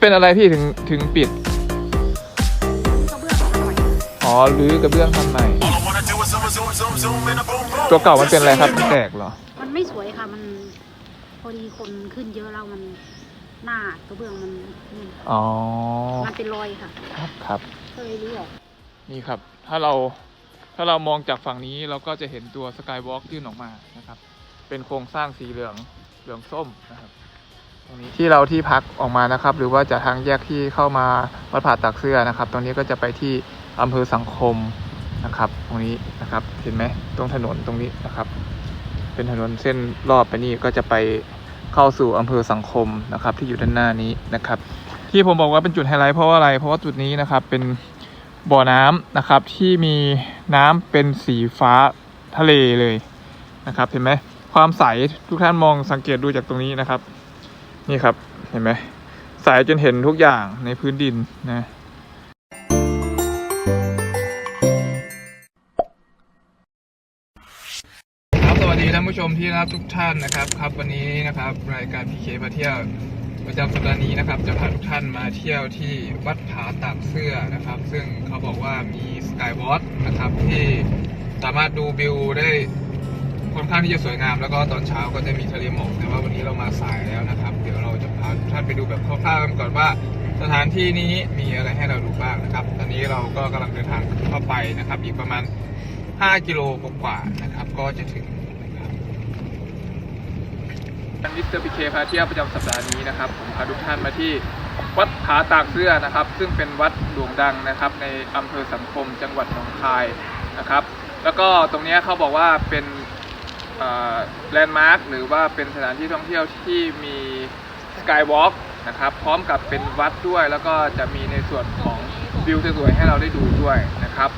เป็นอะไรพี่ถึงถึงปิดกระเบื้องอร่อยอ๋อรื้อกระเบื้องทำใหม่ตัวเก่ามันเป็นอะไรครับมันแตกเหรอ มันไม่สวยค่ะ มันพอดีคนขึ้นเยอะแล้วมันหน้ากระเบื้องมันนี่อ๋อ มันเป็นรอยค่ะ ครับครับก็เลยรื้อออกนี่ครับ ถ้าเราถ้าเรามองจากฝั่งนี้เราก็จะเห็นตัวสกายวอล์กยื่นออกมานะครับ เป็นโครงสร้างสีเหลืองเหลืองส้มนะครับตรงนี้ ที่เราที่พักออกมานะครับ หรือว่าจะทางแยกที่เข้ามาวัดผาตักเสื้อนะครับ ตรงนี้ก็จะไปที่อำเภอสังคมนะครับ ตรงนี้นะครับเห็นไหมตรงถนนตรงนี้นะครับ เป็นถนนเส้นรอบไปนี่ก็จะไปเข้าสู่อำเภอสังคมนะครับ ที่อยู่ด้านหน้านี้นะครับ ที่ผมบอกว่าเป็นจุดไฮไลท์เพราะว่าอะไรเพราะว่าจุดนี้นะครับเป็นบ่อน้ำนะครับที่มีน้ำเป็นสีฟ้าทะเลเลยนะครับ เห็นไหมความใสทุกท่านมองสังเกตดูจากตรงนี้นะครับ นี่ครับ เห็นไหมใสจนเห็นทุกอย่างในพื้นดินนะครับสวัสดีท่านผู้ชมที่รักทุกท่านนะครับครับ วันนี้นะครับ รายการ PK พาเที่ยวประจำสัปดาห์นี้นะครับ จะพาทุกท่านมาเที่ยวที่วัดผาตากเสื้อนะครับ ซึ่งเขาบอกว่ามีสกายวอล์นะครับที่สามารถดูวิวได้ ค่อนข้างที่จะสวยงาม แล้วก็ตอนเช้าก็จะมีทะเลหมอกแต่ว่าวันนี้เรามาสายแล้วนะครับ เดี๋ยวเราจะพาท่านไปดูแบบคร่าวๆกันก่อนว่า สถานที่นี้มีอะไรให้เราดูบ้างนะครับ ตอนนี้เราก็กำลังเดินทางเข้าไปนะครับ อีกประมาณ 5 กิโลกว่าๆนะครับ ก็จะถึงนะครับมิสเตอร์พีเคพาเที่ยวประจำสัปดาห์นี้นะครับผมพาทุกท่านมาที่วัดผาตากเสื้อนะครับ ซึ่งเป็นวัดโด่งดังนะครับ ในอำเภอสังคมจังหวัดหนองคายนะครับ แล้วก็ตรงนี้เขาบอกว่าเป็น แลนด์มาร์คหรือว่าเป็นสถานที่ท่องเที่ยวที่มีสกายวอล์กนะครับพร้อมกับเป็นวัดด้วย แล้วก็จะมีในส่วนของวิวสวยๆให้เราได้ดูด้วยนะครับ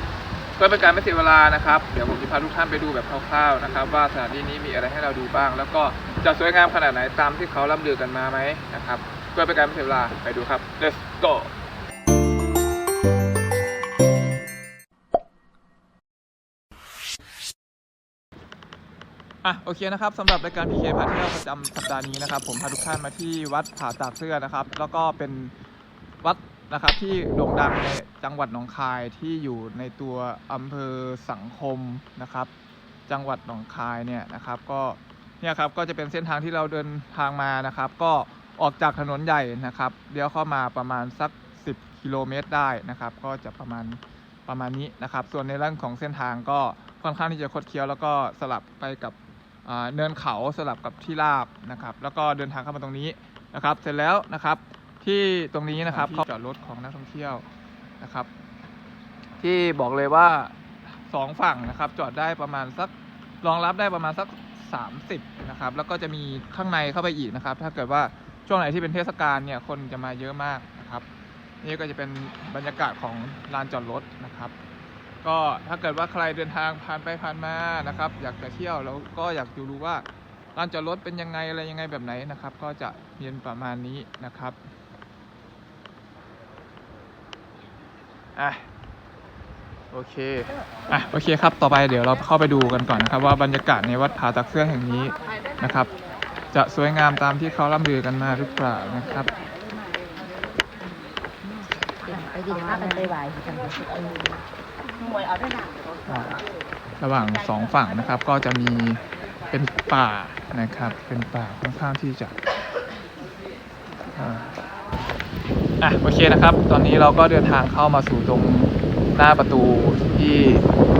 เพื่อเป็นการไม่เสียเวลานะครับ เดี๋ยวผมจะพาทุกท่านไปดูแบบคร่าวๆนะครับ ว่าสถานที่นี้มีอะไรให้เราดูบ้าง แล้วก็จะสวยงามขนาดไหนตามที่เขาล่ำลือกันมาไหมนะครับเพื่อเป็นการไม่เสียเวลาไปดูครับ let's go อะโอเคนะครับสำหรับรายการ PK พาเที่ยวประจำสัปดาห์นี้นะครับ ผมพาทุกท่านมาที่วัดผาตากเสื้อนะครับ แล้วก็เป็นวัดนะครับที่โด่งดังในจังหวัดหนองคายที่อยู่ในตัวอำเภอสังคมนะครับ จังหวัดหนองคายเนี่ยนะครับ ก็เนี่ยครับก็จะเป็นเส้นทางที่เราเดินทางมานะครับ ก็ออกจากถนนใหญ่นะครับเลี้ยวเข้ามาประมาณสัก 10 กิโลเมตรได้นะครับ ก็จะประมาณประมาณนี้นะครับ ส่วนในเรื่องของเส้นทางก็ค่อนข้างที่จะคดเคี้ยวแล้วก็สลับไปกับ เนินเขาสลับกับที่ราบนะครับ แล้วก็เดินทางเข้ามาตรงนี้นะครับ เสร็จแล้วนะครับที่ตรงนี้นะครับที่จอดรถของนักท่องเที่ยวนะครับ ที่บอกเลยว่าสองฝั่งนะครับ จอดได้ประมาณสักรองรับได้ประมาณสัก 30นะครับแล้วก็จะมีข้างในเข้าไปอีกนะครับ ถ้าเกิดว่าช่วงไหนที่เป็นเทศกาลเนี่ยคนจะมาเยอะมากนะครับ นี่ก็จะเป็นบรรยากาศของลานจอดรถนะครับ ก็ถ้าเกิดว่าใครเดินทางผ่านไปผ่านมานะครับ อยากจะเที่ยวแล้วก็อยากจะรู้ว่าลานจอดรถเป็นยังไงอะไรยังไงแบบไหนนะครับ ก็จะเรียนประมาณนี้นะครับอะโอเคอะโอเคครับต่อไปเดี๋ยวเราเข้าไปดูกันก่อนนะครับ ว่าบรรยากาศในวัดผาตักเสื้อแห่งนี้นะครับ จะสวยงามตามที่เขาล่ำลือกันมาหรือเปล่านะครับไปดิพากันไปไหว ระหว่างสองฝั่งนะครับก็จะมีเป็นป่านะครับ เป็นป่าค่อนข้างที่จะอ่าอะโอเคนะครับ ตอนนี้เราก็เดินทางเข้ามาสู่ตรงหน้าประตูที่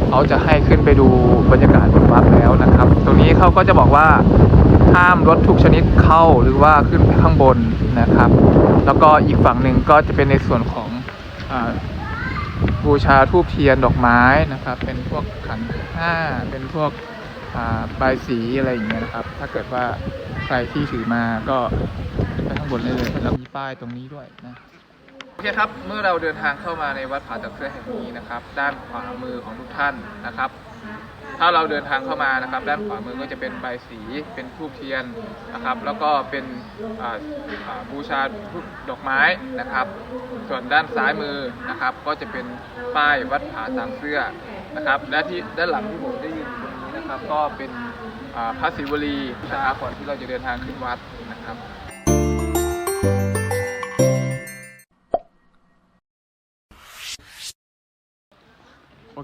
เขาจะให้ขึ้นไปดูบรรยากาศบนวัดแล้วนะครับ ตรงนี้เขาก็จะบอกว่าห้ามรถทุกชนิดเข้าหรือว่าขึ้นไปข้างบนนะครับ แล้วก็อีกฝั่งหนึ่งก็จะเป็นในส่วนของอ่า บูชาทูบเทียนดอกไม้นะครับ เป็นพวกขันห้าเป็นพวกอ่าใบสีอะไรอย่างเงี้ยนะครับ ถ้าเกิดว่าใครที่ถือมาก็ไปข้างบนได้เลยแล้วมีป้ายตรงนี้ด้วยนะโอเคครับเมื่อเราเดินทางเข้ามาในวัดผาตะเสื้อแห่งนี้นะครับ ด้านขวามือของทุกท่านนะครับ ถ้าเราเดินทางเข้ามานะครับ ด้านขวามือก็จะเป็นใบสีเป็นทูบเทียนนะครับ แล้วก็เป็นบูชาดอกไม้นะครับ ส่วนด้านซ้ายมือนะครับ ก็จะเป็นป้ายวัดผาตามเสื้อนะครับ และที่ด้านหลังที่ผมได้ยืนตรงนี้นะครับ ก็เป็นพระศิวลีช้าก่อนที่เราจะเดินทางขึ้นวัดนะครับ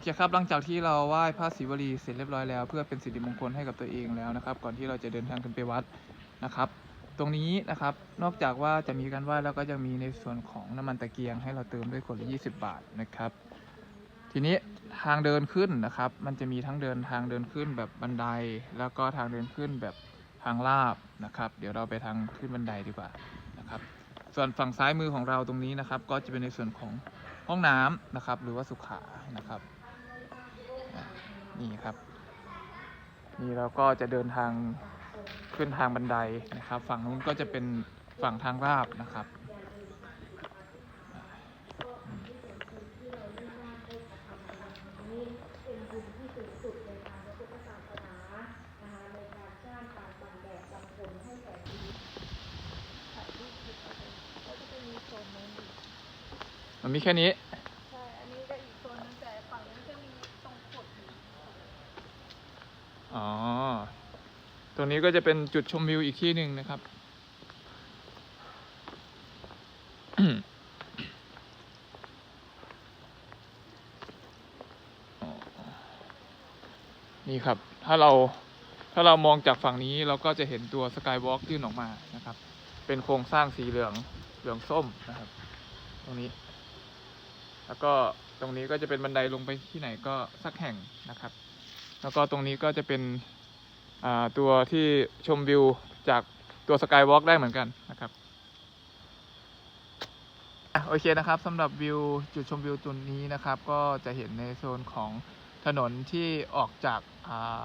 เคครับหลังจากที่เราไหว้พระศิวลีเสร็จเรียบร้อยแล้ว เพื่อเป็นสิริมงคลให้กับตัวเองแล้วนะครับ ก่อนที่เราจะเดินทางขึ้นไปวัดนะครับ ตรงนี้นะครับนอกจากว่าจะมีการไหว้แล้วก็ยังมีในส่วนของน้ำมันตะเกียงให้เราเติมด้วยคนละ20 บาทนะครับ ทีนี้ทางเดินขึ้นนะครับ มันจะมีทั้งเดินทางเดินขึ้นแบบบันได แล้วก็ทางเดินขึ้นแบบทางลาบนะครับ เดี๋ยวเราไปทางขึ้นบันไดดีกว่านะครับ ส่วนฝั่งซ้ายมือของเราตรงนี้นะครับ ก็จะเป็นในส่วนของห้องน้ำนะครับ หรือว่าสุขานะครับ นี่ครับ นี่เราก็จะเดินทางขึ้นทางบันไดนะครับ ฝั่งนู้นก็จะเป็นฝั่งทางราบนะครับมันมีแค่นี้ ใช่ อันนี้ก็อีกโซนนึงแต่ฝั่งนี้จะมีตรงขด อ๋อ ตรง นี้ก็จะเป็นจุดชมวิวอีกที่หนึ่งนะครับ นี่ครับ ถ้าเราถ้าเรามองจากฝั่งนี้เราก็จะเห็นตัวสกายวอล์กยื่นออกมานะครับ เป็นโครงสร้างสีเหลืองเหลืองส้มนะครับ ตรงนี้ แล้วก็ตรงนี้ก็จะเป็นบันไดลงไปที่ไหนก็สักแห่งนะครับ แล้วก็ตรงนี้ก็จะเป็น ตัวที่ชมวิวจากตัวสกายวอล์กได้เหมือนกันนะครับโอเคนะครับสำหรับวิวจุดชมวิวจุดนี้นะครับ ก็จะเห็นในโซนของถนนที่ออกจากา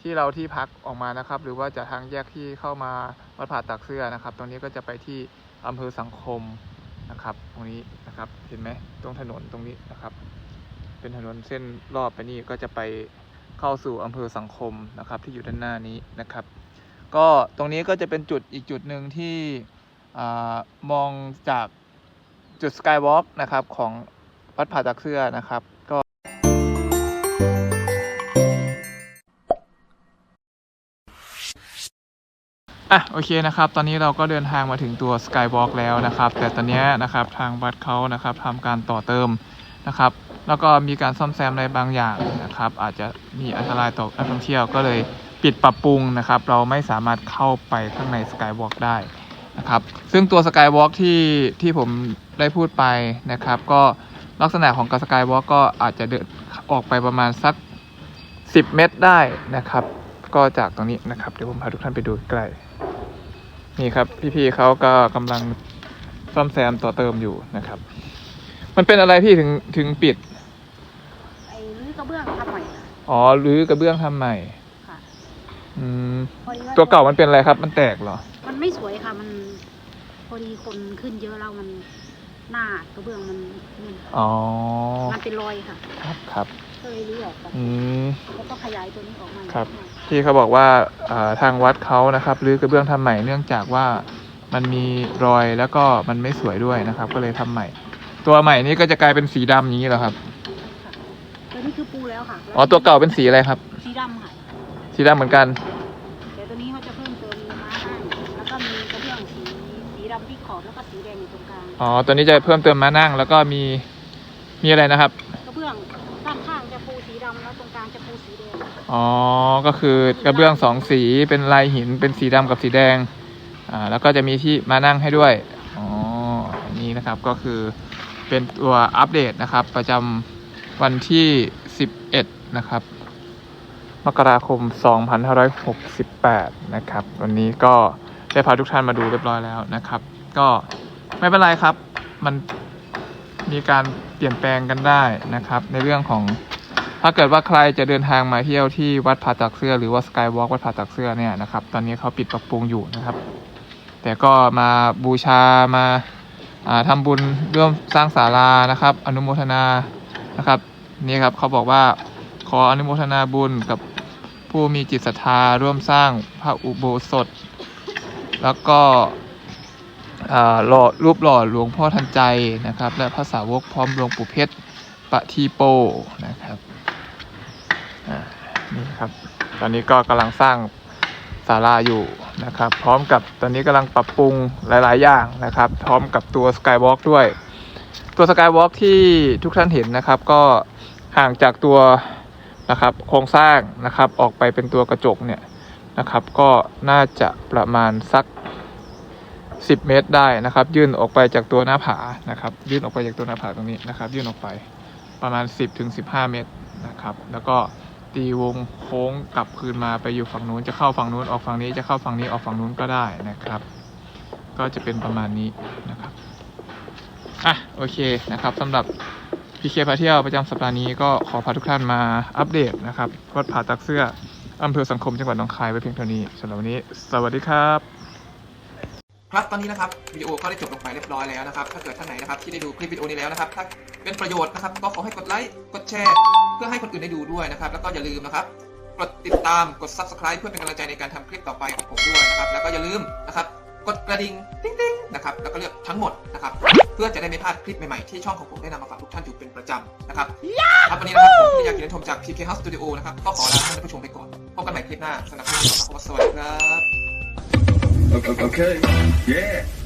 ที่เราที่พักออกมานะครับ หรือว่าจากทางแยกที่เข้ามาวัดผาตักเสื้อนะครับ ตรงนี้ก็จะไปที่อำเภอสังคมนะครับ ตรงนี้นะครับเห็นไหมตรงถนนตรงนี้นะครับ เป็นถนนเส้นรอบไปนี่ก็จะไป เข้าสู่อำเภอสังคมนะครับ ที่อยู่ด้านหน้านี้นะครับ ก็ตรงนี้ก็จะเป็นจุดอีกจุดหนึ่งที่อมองจากจุดสกายวอล์กนะครับของวัดผาตักเสื้อนะครับก็อะโอเคนะครับ ตอนนี้เราก็เดินทางมาถึงตัวสกายวอล์กแล้วนะครับ แต่ตอนนี้นะครับทางวัดเขานะครับทำการต่อเติมนะครับ แล้วก็มีการซ่อมแซมในบางอย่างนะครับ อาจจะมีอันตรายต่อนักท่องเที่ยวก็เลยปิดปรับปรุงนะครับ เราไม่สามารถเข้าไปข้างในสกายวอล์กได้นะครับ ซึ่งตัวสกายวอล์กที่ที่ผมได้พูดไปนะครับ ก็ลักษณะของกสกายวอล์กก็อาจจะเดินออกไปประมาณสัก 10 เมตรได้นะครับ ก็จากตรงนี้นะครับ เดี๋ยวผมพาทุกท่านไปดูใกล้นี่ครับ พี่ๆเขาก็กำลังซ่อมแซมต่อเติมอยู่นะครับ มันเป็นอะไรพี่ถึงถึงปิด กระเบื้องทำใหม่ค่ะอ๋อรื้อกระเบื้องทำใหม่ค่ะอืมพอดีตัวเก่ามันเป็นอะไรครับ มันแตกเหรอมันไม่สวยค่ะ มัน พอดีคนขึ้นเยอะแล้วมันหน้ากระเบื้องมันนี่อ๋อมันเป็นรอยค่ะ ครับครับก็เลยรื้อออกไปอืม แล้วก็ขยายตัวนี้ออกมาครับพี่เขาบอกว่าอ่าทางวัดเขานะครับรื้อกระเบื้องทำใหม่เนื่องจากว่ามันมีรอยแล้วก็มันไม่สวยด้วยนะครับ ก็เลยทำใหม่ ตัวใหม่นี้ก็จะกลายเป็นสีดำอย่างนี้เหรอครับค่ะตัวนี้คือปู แล้วค่ะอ๋อตัวเก่าเป็นสีอะไรครับ สีดำค่ะสีดำเหมือนกัน แต่ตัวนี้เขาจะเพิ่มเติมมีม้าให้แล้วก็มีกระเบื้องสีสีดำที่ขอบแล้วก็สีแดงอยู่ตรงกลางอ๋อตัวนี้จะเพิ่มเติมมานั่ง แล้วก็มีมีอะไรนะครับ กระเบื้องด้านข้างจะปูสีดำแล้วตรงกลางจะปูสีแดงอ๋อก็คือกระเบื้องสองสีเป็นลายหินเป็นสีดำกับสีแดงอ่าแล้วก็จะมีที่มานั่งให้ด้วยอ๋ออันนี้นะครับก็คือเป็นตัวอัปเดตนะครับ ประจำวันที่ 11 นะครับ มกราคม 2568 นะครับ วันนี้ก็ได้พาทุกท่านมาดูเรียบร้อยแล้วนะครับ ก็ไม่เป็นไรครับ มันมีการเปลี่ยนแปลงกันได้นะครับ ในเรื่องของถ้าเกิดว่าใครจะเดินทางมาเที่ยวที่วัดผาตักเสื้อหรือว่าสกายวอล์กวัดผาตักเสื้อเนี่ยนะครับ ตอนนี้เขาปิดปรับปรุงอยู่นะครับ แต่ก็มาบูชามาอ่าทำบุญร่วมสร้างศาลานะครับ อนุโมทนานะครับ นี่ครับเขาบอกว่าขออนุโมทนาบุญกับผู้มีจิตศรัทธาร่วมสร้างพระอุโบสถ แล้วก็หล่อรูปหล่อหลวงพ่อทันใจนะครับ และพระสาวกพร้อมหลวงปู่เพชรปะทีโปนะครับนี่ครับ ตอนนี้ก็กำลังสร้างศาลาอยู่นะครับ พร้อมกับตอนนี้กำลังปรับปรุงหลาย ๆ อย่างนะครับ พร้อมกับตัวสกายวอล์กด้วย ตัวสกายวอล์กที่ทุกท่านเห็นนะครับ ก็ ห่างจากตัวนะครับโครงสร้างนะครับออกไปเป็นตัวกระจกเนี่ยนะครับก็น่าจะประมาณสัก 10 เมตรได้นะครับ ยื่นออกไปจากตัวหน้าผานะครับ ยื่นออกไปจากตัวหน้าผาตรงนี้นะครับ ยื่นออกไปประมาณ 10ถึง15เมตรนะครับ แล้วก็ตีวงโค้งกลับคืนมาไปอยู่ฝั่งนู้นจะเข้าฝั่งนู้นออกฝั่งนี้จะเข้าฝั่งนี้ออกฝั่งนู้นก็ได้นะครับ ก็จะเป็นประมาณนี้นะครับอะโอเคนะครับสำหรับ พีเคพาเที่ยวประจำสัปดาห์นี้ก็ขอพาทุกท่านมาอัปเดตนะครับวัดผาตักเสื้ออำเภอสังคมจังหวัดหนองคายไว้เพียงเท่านี้สำหรับวันนี้ สวัสดีครับ ครับตอนนี้นะครับวิดีโอก็ได้จบลงไปเรียบร้อยแล้วนะครับ ถ้าเกิดท่านไหนนะครับที่ได้ดูคลิปวิดีโอนี้แล้วนะครับ ถ้าเป็นประโยชน์นะครับ ก็ขอให้กดไลค์กดแชร์ เพื่อให้คนอื่นได้ดูด้วยนะครับ แล้วก็อย่าลืมนะครับ กดติดตามกด subscribe เพื่อเป็นกำลังใจในการทำคลิปต่อไปของผมด้วยนะครับ แล้วก็อย่าลืมนะครับ กดกระดิ่งติ๊งติ๊งนะครับแล้วก็เลือกทั้งหมดนะครับเพื่อจะได้ไม่พลาดคลิปใหม่ๆ ที่ช่องของผมได้นำมาฝากทุกท่านอยู่เป็นประจำนะครับครับวันนี้นะครับผมที่อยากกินชมจาก PK House Studio นะครับก็ขอลาท่านผู้ชมไปก่อนพบกันใหม่คลิปหน้าสำหรับคลิปนี้ขอสวัสดีครับ Okay. okay. Yeah.